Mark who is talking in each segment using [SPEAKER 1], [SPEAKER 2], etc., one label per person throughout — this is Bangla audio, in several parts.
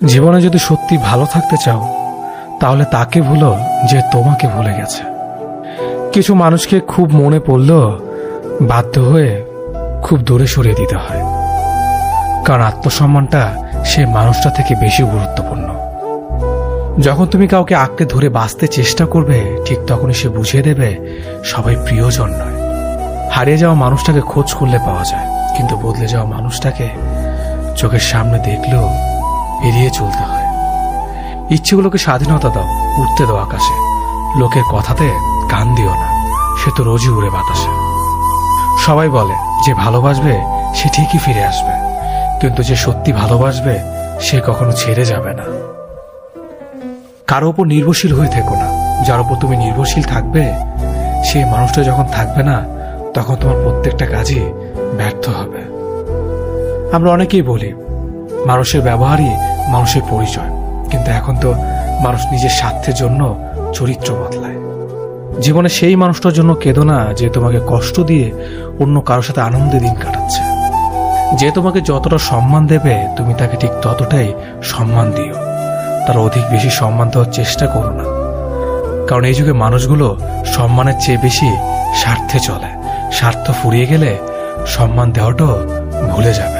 [SPEAKER 1] জীবনে যদি সত্যি ভালো থাকতে চাও, তাহলে তাকে ভুলো যে তোমাকে ভুলে গেছে। কিছু মানুষকে খুব মনে পড়লেও বাধ্য হয়ে খুব দূরে সরিয়ে দিতে হয়। কারণ আত্মসম্মানটা সে মানুষটা থেকে বেশি গুরুত্বপূর্ণ। যখন তুমি কাউকে আঁকড়ে ধরে বাঁচতে চেষ্টা করবে, ঠিক তখনই সে বুঝিয়ে দেবে সবাই প্রিয়জন নয়। হারিয়ে যাওয়া মানুষটাকে খোঁজ করলে পাওয়া যায়, কিন্তু বদলে যাওয়া মানুষটাকে চোখের সামনে দেখলেও এড়িয়ে চলতে হয়। ইচ্ছেগুলোকে স্বাধীনতা দাও, উঠতে দাও আকাশে। লোকের কথাতে কান দিও না, সে তো রোজই উড়ে বাতাসে। সবাই বলে, যে ভালোবাসবে, সে ঠিকই ফিরে আসবে। কিন্তু যে সত্যি ভালোবাসবে, সে কখনো ছেড়ে যাবে না। কারও ওপর নির্ভরশীল হয়ে থেকো না। যার ওপর তুমি নির্ভরশীল থাকবে, সেই মানুষটা যখন থাকবে না, তখন তোমার প্রত্যেকটা কাজই ব্যর্থ হবে। আমরা অনেকেই বলি মানুষের ব্যবহারই মানুষের পরিচয়। কিন্তু এখন তো মানুষ নিজের স্বার্থের জন্য চরিত্র বদলায়। জীবনে সেই মানুষটার জন্য কেঁদো না যে তোমাকে কষ্ট দিয়ে অন্য কারোর সাথে আনন্দে দিন কাটাচ্ছে। যে তোমাকে যতটা সম্মান দেবে, তুমি তাকে ঠিক ততটাই সম্মান দিও। তার অধিক বেশি সম্মান দেওয়ার চেষ্টা করো না। কারণ এই যুগে মানুষগুলো সম্মানের চেয়ে বেশি স্বার্থে চলে। স্বার্থ ফুরিয়ে গেলে সম্মান দেওয়াটাও ভুলে যাবে।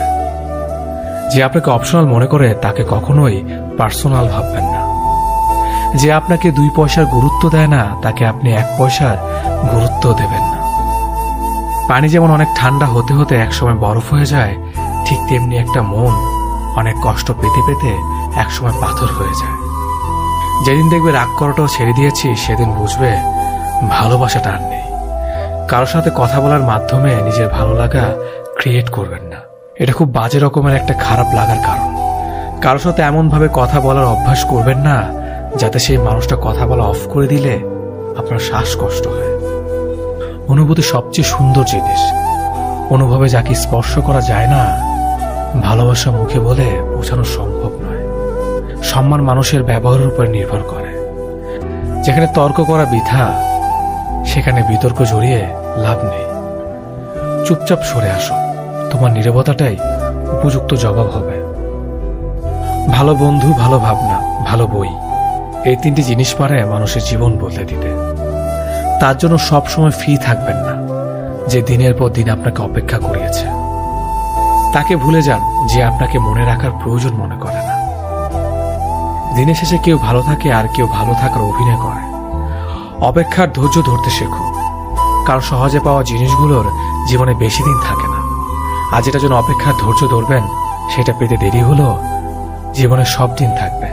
[SPEAKER 1] যে আপনাকে অপশনাল মনে করে তাকে কখনোই পার্সোনাল ভাববেন না। যে আপনাকে দুই পয়সার গুরুত্ব দেয় না, তাকে আপনি এক পয়সার গুরুত্ব দেবেন না। পানি যেমন অনেক ঠান্ডা হতে হতে একসময় বরফ হয়ে যায়, ঠিক তেমনি একটা মন অনেক কষ্ট পেতে পেতে একসময় পাথর হয়ে যায়। যেদিন দেখবে রাগ করাটাও ছেড়ে দিয়েছি, সেদিন বুঝবে ভালোবাসাটা আর নেই। কারোর সাথে কথা বলার মাধ্যমে নিজের ভালো লাগা ক্রিয়েট করবেন না। এটা খুব বাজে রকমের একটা খারাপ লাগার কারণ। কারোর সাথে এমনভাবে কথা বলার অভ্যাস করবেন না, যাতে সেই মানুষটা কথা বলা অফ করে দিলে আপনার শ্বাসকষ্ট হয়। অনুভূতি সবচেয়ে সুন্দর জিনিস। অনুভবে যাকে স্পর্শ করা যায় না, ভালোবাসা মুখে বলে বোঝানো সম্ভব নয়। সম্মান মানুষের ব্যবহারের উপর নির্ভর করে। যেখানে তর্ক করা বৃথা, সেখানে বিতর্ক জড়িয়ে লাভ নেই। চুপচাপ সরে আসো তোমার নীরবতাটাই উপযুক্ত জবাব হবে। ভালো বন্ধু, ভালো ভাবনা, ভালো বই, এই তিনটি জিনিস পারে মানুষের জীবন বদলে দিতে। তার জন্য সব সময় ফ্রি থাকবেন না, যে দিনের পর দিন আপনাকে অপেক্ষা করিয়েছে। তাকে ভুলে যান যে আপনাকে মনে রাখার প্রয়োজন মনে করে না। দিনের শেষে কেউ ভালো থাকে আর কেউ ভালো থাকার অভিনয় করে। অপেক্ষার ধৈর্য ধরতে শেখো। কারণ সহজে পাওয়া জিনিসগুলোর জীবনে বেশি দিন থাকে না। আজ যেটার যেন অপেক্ষার ধৈর্য ধরবেন, সেটা পেতে দেরি হলো। জীবনে সব দিন থাকবে।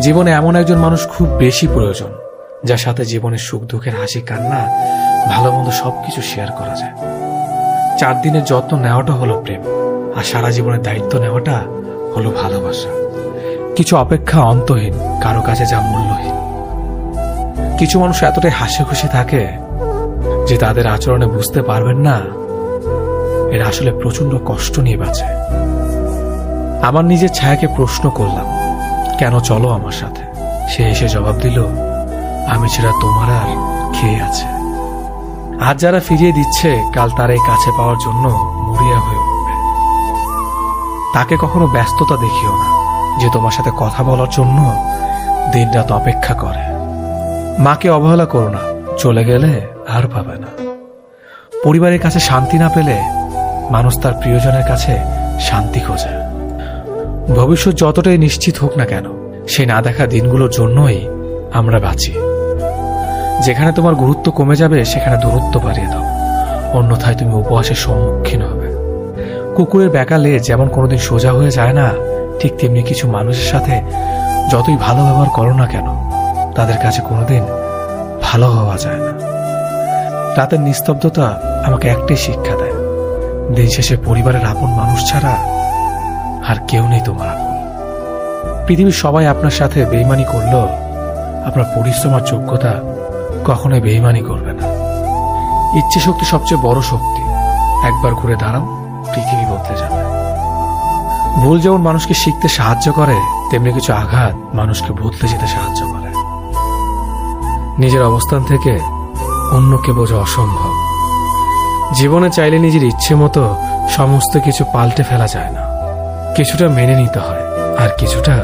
[SPEAKER 1] জীবনে এমন একজন মানুষ খুব বেশি প্রয়োজন, যার সাথে জীবনের সুখ দুঃখের হাসি কান্না, ভালো মন্দ সবকিছু শেয়ার করা যায়। চার দিনের যত্ন নেওয়াটা হলো প্রেম, আর সারা জীবনের দায়িত্ব নেওয়াটা হলো ভালোবাসা। কিছু অপেক্ষা অন্তহীন, কারও কাছে যা মূল্যহীন। কিছু মানুষ এতটাই হাসি খুশি থাকে যে তাদের আচরণে বুঝতে পারবেন না এরা আসলে প্রচণ্ড কষ্ট নিয়ে বাঁচে। আমার নিজের ছায়াকে প্রশ্ন করলাম, কেন চলো আমার সাথে? সে এসে জবাব দিল, আমি ছাড়া তোমার আর খেয়ে আছে। আজ যারা ফিরিয়ে দিচ্ছে, কাল তার এই কাছে পাওয়ার জন্য মরিয়া হয়ে উঠবে। তাকে কখনো ব্যস্ততা দেখিও না, যে তোমার সাথে কথা বলার জন্য দিনরাত অপেক্ষা করে। মাকে অবহেলা করো না, চলে গেলে আর পাবে না। পরিবারের কাছে শান্তি না পেলে মানুষ তার প্রিয়জনের কাছে শান্তি খোঁজে। ভবিষ্যৎ যতটাই নিশ্চিত হোক না কেন, সেই না দেখা দিনগুলোর জন্যই আমরা বাঁচি। যেখানে তোমার গুরুত্ব কমে যাবে, সেখানে দূরত্ব বাড়িয়ে দাও। অন্যথায় তুমি উপহাসের সম্মুখীন হবে। কুকুরের বেকালে যেমন কোনোদিন সোজা হয়ে যায় না, ঠিক তেমনি কিছু মানুষের সাথে যতই ভালো ব্যবহার করো না কেন, তাদের কাছে কোনোদিন ভালো হওয়া যায় না। রাতের নিস্তব্ধতা আমাকে একটাই শিক্ষা দেয়। দিন শেষে পরিবারের আপন মানুষ ছাড়া আর কেউ নেই তোমার আপন। পৃথিবীর সবাই আপনার সাথে বেইমানি করলেও আপনার পরিশ্রম আর যোগ্যতা কখনোই বেইমানি করবে না। ইচ্ছে শক্তি সবচেয়ে বড় শক্তি। একবার ঘুরে দাঁড়াও, পৃথিবী বদলে যাবে। ভুল যেমন মানুষকে শিখতে সাহায্য করে, তেমনি কিছু আঘাত মানুষকে বদলে যেতে সাহায্য করে। নিজের অবস্থান থেকে অন্যকে বোঝা অসম্ভব। জীবনে চাইলে নিজের ইচ্ছে মতো সমস্ত কিছু পাল্টে ফেলা যায় না। কিছুটা মেনে নিতে হয়, আর কিছুটা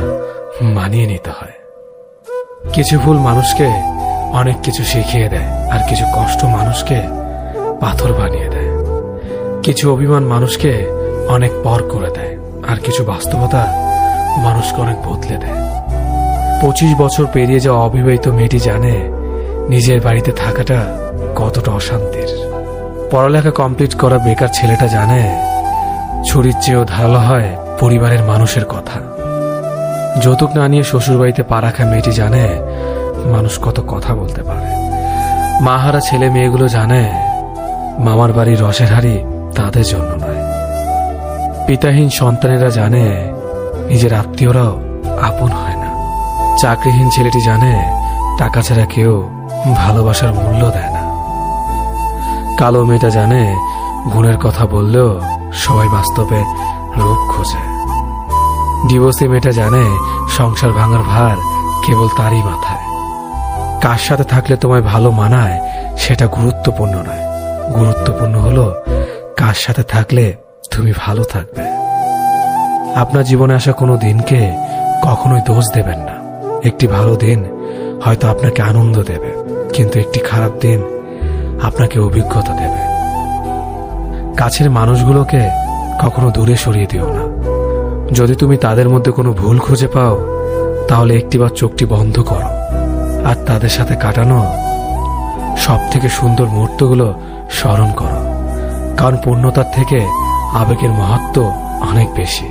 [SPEAKER 1] মানিয়ে নিতে হয়। কিছু ভুল মানুষকে অনেক কিছু শিখিয়ে দেয়, আর কিছু কষ্ট মানুষকে পাথর বানিয়ে দেয়। কিছু অভিমান মানুষকে অনেক পর করে দেয়, আর কিছু বাস্তবতা মানুষকে অনেক বদলে দেয়। পঁচিশ বছর পেরিয়ে যাওয়া অবিবাহিত মেয়েটি জানে নিজের বাড়িতে থাকাটা কতটা অশান্তির। পড়ালেখা কমপ্লিট করা বেকার ছেলেটা জানে, ছুরির চেয়েও ধারালো হয় পরিবারের মানুষের কথা। যৌতুক না নিয়ে শ্বশুরবাড়িতে পা রাখা মেয়েটি জানে, মানুষ কত কথা বলতে পারে। মাহারা ছেলে মেয়েগুলো জানে, মামার বাড়ির রসের হাড়ি তাদের জন্য নয়। পিতাহীন সন্তানেরা জানে, নিজের আত্মীয়রাও আপন হয় না। চাকরিহীন ছেলেটি জানে, টাকা ছাড়া কেউ ভালোবাসার মূল্য দেয় কালো মেয়েটা জানে গুণের কথা বললেও সবাই বাস্তবে রূপ খোঁজে। ডিভোর্সি মেয়েটা জানে সংসার ভাঙার ভার কেবল তারই মাথায়। কার সাথে থাকলে তোমায় ভালো মানায় সেটা গুরুত্বপূর্ণ নয়। গুরুত্বপূর্ণ হলো কার সাথে থাকলে তুমি ভালো থাকবে। আপনার জীবনে আসা কোনো দিনকে কখনোই দোষ দেবেন না। একটি ভালো দিন হয়তো আপনাকে আনন্দ দেবে, কিন্তু একটি খারাপ দিন আপনাকে অভিজ্ঞতা দেবে। কাছের মানুষগুলোকে কখনো দূরে সরিয়ে দিও না। যদি তুমি তাদের মধ্যে কোনো ভুল খুঁজে পাও, তাহলে একটিবার চোখটি বন্ধ করো। আর তাদের সাথে কাটানো সব থেকে সুন্দর মুহূর্তগুলো স্মরণ করো। কারণ পূর্ণতার থেকে আবেগের মহত্ব অনেক বেশি।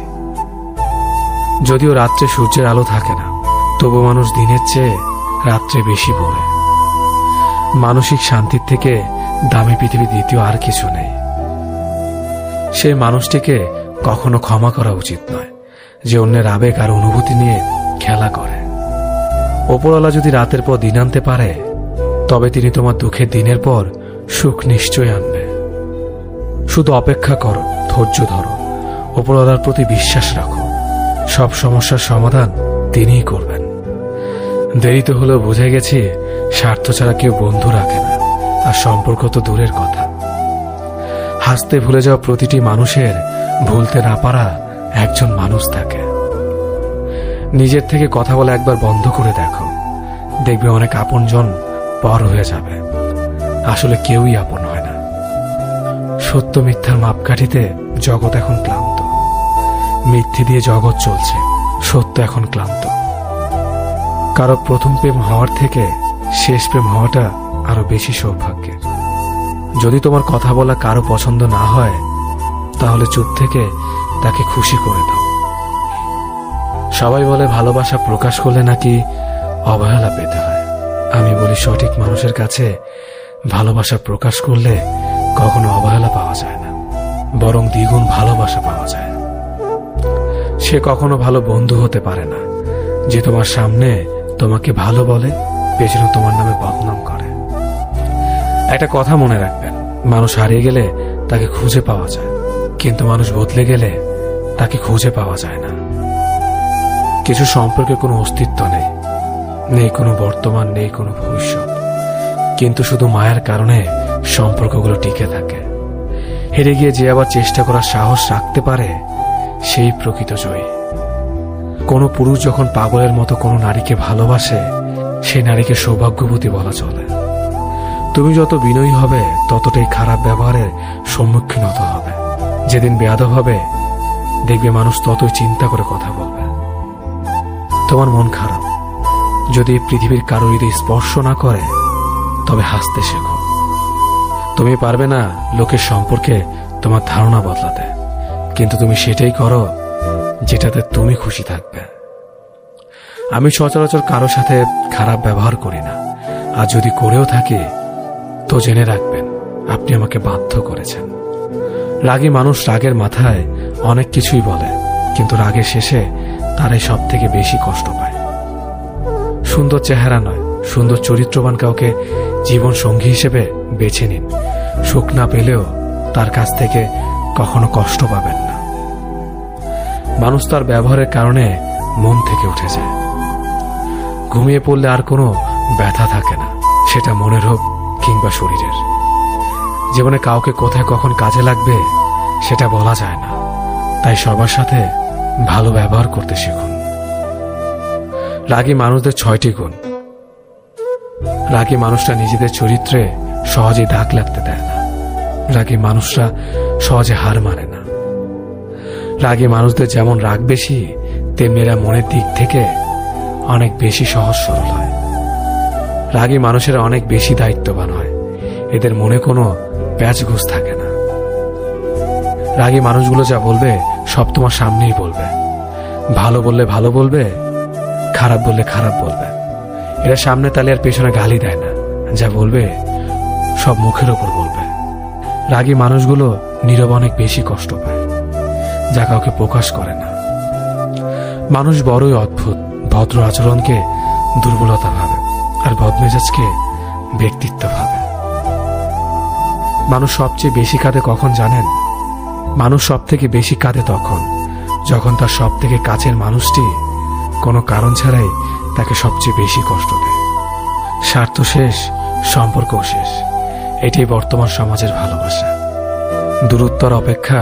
[SPEAKER 1] যদিও রাত্রে সূর্যের আলো থাকে না, তবু মানুষ দিনের চেয়ে রাত্রে বেশি পড়ে মানসিক শান্তির থেকে দামি পৃথিবী দ্বিতীয় আর কিছু নেই। সেই মানুষটিকে কখনো ক্ষমা করা উচিত নয়, যে অন্যের আবেগ আর অনুভূতি নিয়ে খেলা করে। ওপরওয়ালা যদি রাতের পর দিন আনতে পারে, তবে তিনি তোমার দুঃখের দিনের পর সুখ নিশ্চয় আনবে। শুধু অপেক্ষা করো, ধৈর্য ধরো, ওপরওয়ালার প্রতি বিশ্বাস রাখো। সব সমস্যার সমাধান তিনিই করবেন। দেরিতে হলেও বুঝে গেছি, স্বার্থ ছাড়া কেউ বন্ধু রাখে না, আর সম্পর্ক তো দূরের কথা। হাসতে ভুলে যাওয়া প্রতিটি মানুষের ভুলতে না পারা একজন মানুষ থাকে। নিজের থেকে কথা বলা একবার বন্ধ করে দেখো, দেখবে অনেক আপনজন পর হয়ে যাবে। আসলে কেউই আপন হয় না। সত্য মিথ্যার মাপকাঠিতে জগৎ এখন ক্লান্ত। মিথ্যে দিয়ে জগৎ চলছে, সত্য এখন ক্লান্ত। কারও প্রথম প্রেম হওয়ার থেকে শেষ প্রেম হওয়াটা আরও বেশি সৌভাগ্যের। যদি তোমার কথা বলা কারও পছন্দ না হয়, তাহলে চুপ থেকে তাকে খুশি করে দাও। সবাই বলে ভালোবাসা প্রকাশ করলে নাকি অবহেলা পেতে হয়। আমি বলি সঠিক মানুষের কাছে ভালোবাসা প্রকাশ করলে কখনো অবহেলা পাওয়া যায় না, বরং দ্বিগুণ ভালোবাসা পাওয়া যায়। সে কখনো ভালো বন্ধু হতে পারে না, যে তোমার সামনে তোমাকে ভালো বলে, পেছনে তোমার নামে বদনাম করে। একটা কথা মনে রাখবেন, মানুষ হারিয়ে গেলে তাকে খুঁজে পাওয়া যায়, কিন্তু মানুষ বদলে গেলে তাকে খুঁজে পাওয়া যায় না। কিছু সম্পর্কে কোনো অস্তিত্ব নেই নেই কোনো বর্তমান, নেই কোনো ভবিষ্যৎ, কিন্তু শুধু মায়ের কারণে সম্পর্কগুলো টিকে থাকে। হেরে গিয়ে যে আবার চেষ্টা করার সাহস রাখতে পারে, সেই প্রকৃত জয়ী। কোনো পুরুষ যখন পাগলের মতো কোনো নারীকে ভালোবাসে সেই নারীকে সৌভাগ্যবতী বলা চলে। তুমি যত বিনয়ী হবে, ততটাই খারাপ ব্যবহারের সম্মুখীন হতে হবে। যেদিন বেয়াদব হবে, দেখবে মানুষ ততই চিন্তা করে কথা বলবে। তোমার মন খারাপ। যদি পৃথিবীর কারও হৃদয় স্পর্শ না করে, তবে হাসতে শেখো। তুমি পারবে না লোকের সম্পর্কে তোমার ধারণা বদলাতে। কিন্তু তুমি সেটাই করো যেটাতে তুমি খুশি থাকবে। আমি সচরাচর কারও সাথে খারাপ ব্যবহার করি না। আর যদি করেও থাকি, তো জেনে রাখবেন, আপনি আমাকে বাধ্য করেছেন। রাগী মানুষ রাগের মাথায় অনেক কিছুই বলে, কিন্তু রাগের শেষে তারাই সব থেকে বেশি কষ্ট পায়। সুন্দর চেহারা নয়, সুন্দর চরিত্রবান কাউকে জীবন সঙ্গী হিসেবে বেছে নিন। সুখ না পেলেও তার কাছ থেকে কখনো কষ্ট পাবেন না। মানুষ তার ব্যবহারের কারণে মন থেকে উঠে যায়। ঘুমিয়ে পড়লে আর কোনো ব্যথা থাকে না, সেটা মনের হোক কিংবা শরীরের। জীবনে কাউকে কোথায় কখন কাজে লাগবে সেটা বলা যায় না। তাই সবার সাথে ভালো ব্যবহার করতে শিখুন। রাগী মানুষদের ছয়টি গুণ। রাগী মানুষরা নিজেদের চরিত্রে সহজে দাগ লাগতে দেয় না। রাগী মানুষরা সহজে হার মানে না। রাগী মানুষদের যেমন রাগ বেশি, তেমনি এরা মনের দিক থেকে অনেক বেশি সহজ সরল হয়। রাগী মানুষেরা অনেক বেশি দায়িত্ববান হয়। এদের মনে কোনো প্যাচ ঘুষ থাকে না। রাগী মানুষগুলো যা বলবে, সব তোমার সামনেই বলবে। ভালো বললে ভালো বলবে, খারাপ বললে খারাপ বলবে। এরা সামনে তালে আর পেছনে গালি দেয় না। যা বলবে, সব মুখের ওপর বলবে। রাগী মানুষগুলো নীরব অনেক বেশি কষ্ট পায়। যা কাউকে প্রকাশ করে না। মানুষ বড়ই অদ্ভুত, ভদ্র আচরণকে দুর্বলতা ভাবে আর বদমেজাজকে ব্যক্তিত্ব ভাবে। মানুষ সবচেয়ে বেশি কাঁদে কখন জানেন? মানুষ সব থেকে বেশি কাঁদে তখন, যখন তার সব থেকে কাছের মানুষটি কোনো কারণ ছাড়াই তাকে সবচেয়ে বেশি কষ্ট দেয়। স্বার্থ শেষ, সম্পর্কও শেষ, এটাই বর্তমান সমাজের ভালোবাসা। দূরত্বর অপেক্ষা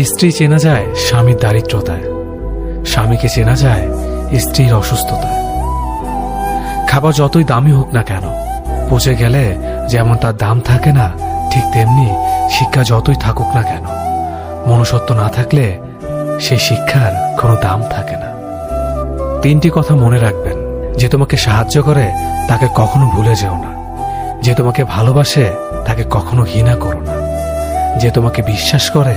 [SPEAKER 1] স্ত্রী চেনা যায় স্বামীর দারিদ্রতায়। স্বামীকে চেনা যায় স্ত্রীর অসুস্থতায়। খাবার যতই দামি হোক না কেন, পচে গেলে যেমন তার দাম থাকে না, ঠিক তেমনি শিক্ষা যতই থাকুক না কেন, মনুষ্যত্ব না থাকলে সেই শিক্ষার কোনো দাম থাকে না। তিনটি কথা মনে রাখবেন, যে তোমাকে সাহায্য করে তাকে কখনো ভুলে যেও না, যে তোমাকে ভালোবাসে তাকে কখনো ঘৃণা করো না, যে তোমাকে বিশ্বাস করে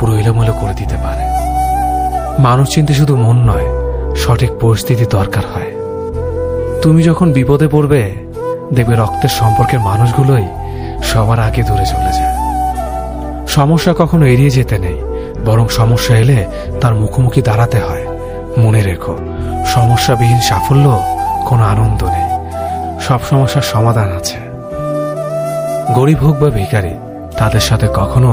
[SPEAKER 1] পুরো এলোমেলো করে দিতে পারে। মানুষ চিনতে শুধু মন নয়, সঠিক পরিস্থিতি দরকার হয়। তুমি যখন বিপদে পড়বে, দেখবে রক্তের সম্পর্কের মানুষগুলোই সবার আগে দূরে চলে যায়। সমস্যা কখনো এড়িয়ে যেতে নেই, বরং সমস্যা এলে তার মুখোমুখি দাঁড়াতে হয়। মনে রেখো, সমস্যাবিহীন সাফল্য কোনো আনন্দ নেই। সব সমস্যার সমাধান আছে। গরিব হোক বা ভিখারি, তাদের সাথে কখনো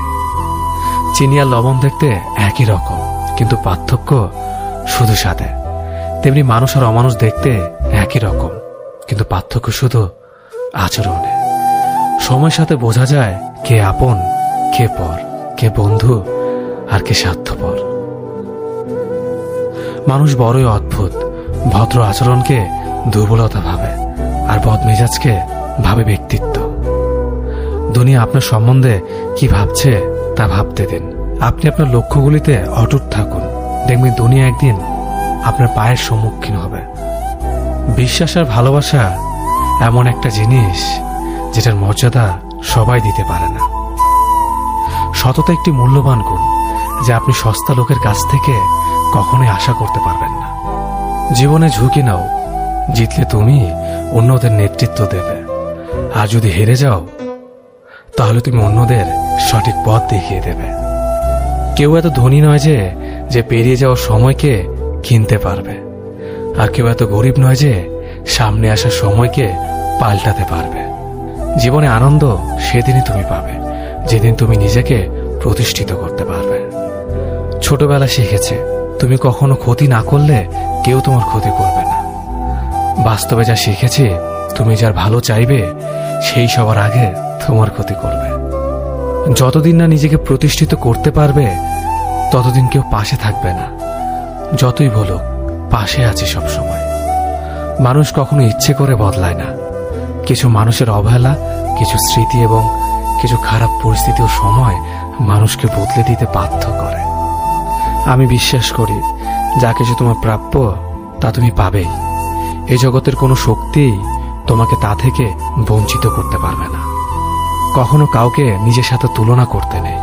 [SPEAKER 1] চিনি আর লবণ দেখতে একই রকম, কিন্তু পার্থক্য শুধু সাথে তেমনি মানুষ আর অমানুষ দেখতে একই রকম, কিন্তু পার্থক্য শুধু আচরণে। সময়ের সাথে বোঝা যায় কে আপন, কে পর, কে বন্ধু আর কে স্বার্থপর। মানুষ বড়ই অদ্ভুত, ভদ্র আচরণকে দুর্বলতা ভাবে আর বদমেজাজকে ভাবে ব্যক্তিত্ব। দুনিয়া আপনার সম্বন্ধে কি ভাবছে তা ভাবতে দিন। আপনি আপনার লক্ষ্যগুলিতে অটুট থাকুন। দেখবেন দুনিয়া একদিন আপনার পায়ের সম্মুখীন হবে। বিশ্বাস আর ভালোবাসা এমন একটা জিনিস যেটার মর্যাদা সবাই দিতে পারে না। সততা একটি মূল্যবান গুণ যা আপনি সস্তা লোকের কাছ থেকে কখনোই আশা করতে পারবেন না। জীবনে ঝুঁকি নাও, জিতলে তুমি অন্যদের নেতৃত্ব দেবে। আর যদি হেরে যাও, তাহলে তুমি অন্যদের সঠিক পথ দেখিয়ে দেবে। কেউ এত ধনী নয় যে যে পেরিয়ে যাওয়ার সময়কে কিনতে পারবে। আর কেউ এত গরিব নয় যে, সামনে আসার সময়কে পাল্টাতে পারবে। জীবনে আনন্দ সেদিনই তুমি পাবে, যেদিন তুমি নিজেকে প্রতিষ্ঠিত করতে পারবে। ছোটবেলা শিখেছে, তুমি কখনো ক্ষতি না করলে কেউ তোমার ক্ষতি করবে না। বাস্তবে যা শিখেছি, তুমি যার ভালো চাইবে, সেই সবার আগে তোমার ক্ষতি করবে। যতদিন না নিজেকে প্রতিষ্ঠিত করতে পারবে, ততদিন কেউ পাশে থাকবে না। যতই বলো পাশে আছি সব সময় মানুষ কখনো ইচ্ছে করে বদলায় না। কিছু মানুষের অবহেলা, কিছু স্মৃতি এবং কিছু খারাপ পরিস্থিতি ও সময় মানুষকে বদলে দিতে বাধ্য করে। আমি বিশ্বাস করি, যা কিছু তোমার প্রাপ্য, তা তুমি পাবেই। এই জগতের কোনো শক্তিই তোমাকে তা থেকে বঞ্চিত করতে পারবে না। কখনো কাউকে নিজের সাথে তুলনা করতে নেই।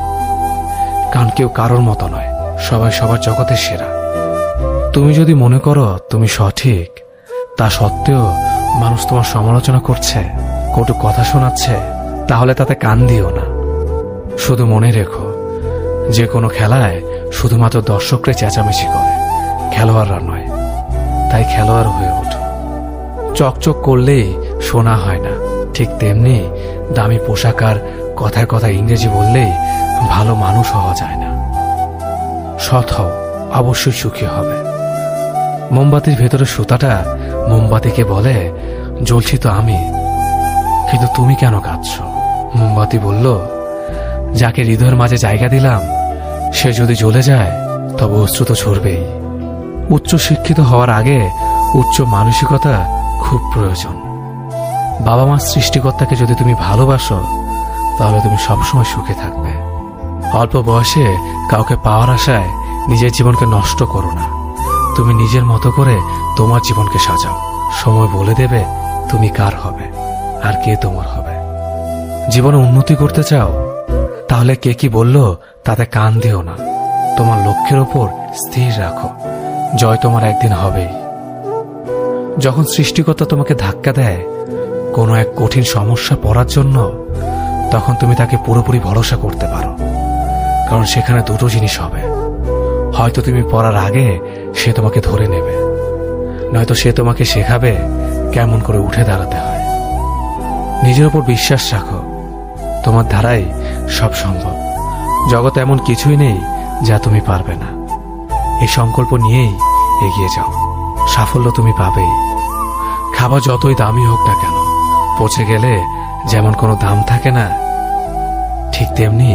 [SPEAKER 1] কারণ কেউ কারোর মতো নয়, সবাই সবার জগতের সেরা। তুমি যদি মনে করো তুমি সঠিক, তা সত্ত্বেও মানুষ তোমার সমালোচনা করছে, কটু কথা শোনাচ্ছে, তাহলে তাতে কান দিও না। শুধু মনে রেখো, যে কোনো খেলায় শুধুমাত্র দর্শকরা চেঁচামেচি করে, খেলোয়াড়রা নয়। তাই খেলোয়াড় হয়ে ওঠো। চকচক করলেই শোনা হয় না। ঠিক তেমনি দামি পোশাক আর কথায় কথায় ইংরেজি বললেই ভালো মানুষ হওয়া যায় না। সৎ হও, অবশ্যই সুখী হবে। মোমবাতির ভেতরে সুতাটা মোমবাতিকে বলে, জ্বলছি তো আমি, কিন্তু তুমি কেন কাঁদছ? মোমবাতি বলল, যাকে হৃদয়ের মাঝে জায়গা দিলাম, সে যদি জ্বলে যায়, তবে অশ্রু তো ঝরবেই। উচ্চ শিক্ষিত হওয়ার আগে উচ্চ মানসিকতা খুব প্রয়োজন। বাবা মার সৃষ্টিকর্তাকে যদি তুমি ভালোবাসো, তাহলে তুমি সবসময় সুখে থাকবে। অল্প বয়সে কাউকে পাওয়ার আশায় নিজের জীবনকে নষ্ট করো না। তুমি নিজের মতো করে তোমার জীবনকে সাজাও। সময় বলে দেবে তুমি কার হবে, আর কে তোমার হবে। জীবনে উন্নতি করতে চাও, তাহলে কে কি বলল তাতে কান দিও না। তোমার লক্ষ্যের ওপর স্থির রাখো। জয় তোমার একদিন হবেই। যখন সৃষ্টিকর্তা তোমাকে ধাক্কা দেয় কোনো এক কঠিন সমস্যা পড়ার জন্য তখন তুমি তাকে পুরোপুরি ভরসা করতে পারো। কারণ সেখানে দুটো জিনিস হবে। হয়তো তুমি পড়ার আগে সে তোমাকে ধরে নেবে। নয়তো সে তোমাকে শেখাবে কেমন করে উঠে দাঁড়াতে হয়। নিজের ওপর বিশ্বাস রাখো, তোমার দ্বারাই সব সম্ভব। জগতে এমন কিছুই নেই যা তুমি পারবে না। এই সংকল্প নিয়েই এগিয়ে যাও। সাফল্য তুমি পাবেই। খাবার যতই দামি হোক না কেন পচে গেলে যেমন কোনো দাম থাকে না, ঠিক তেমনি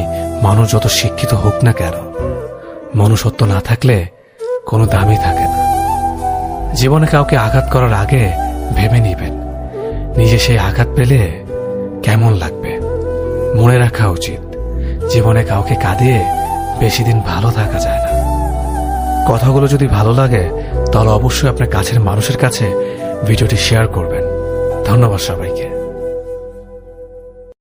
[SPEAKER 1] মানুষ যত শিক্ষিত হোক না কেন, মনুষ্যত্ব না থাকলে কোনো দামই থাকে না। জীবনে কাউকে আঘাত করার আগে ভেবে নিবেন, নিজে সেই আঘাত পেলে কেমন লাগবে? মনে রাখা উচিত, জীবনে কাউকে কাঁদিয়ে বেশি দিন ভালো থাকা যায় না। কথাগুলো যদি ভালো লাগে, তাহলে অবশ্যই আপনার কাছের মানুষের কাছে ভিডিওটি শেয়ার করবেন। ধন্যবাদ সবাইকে।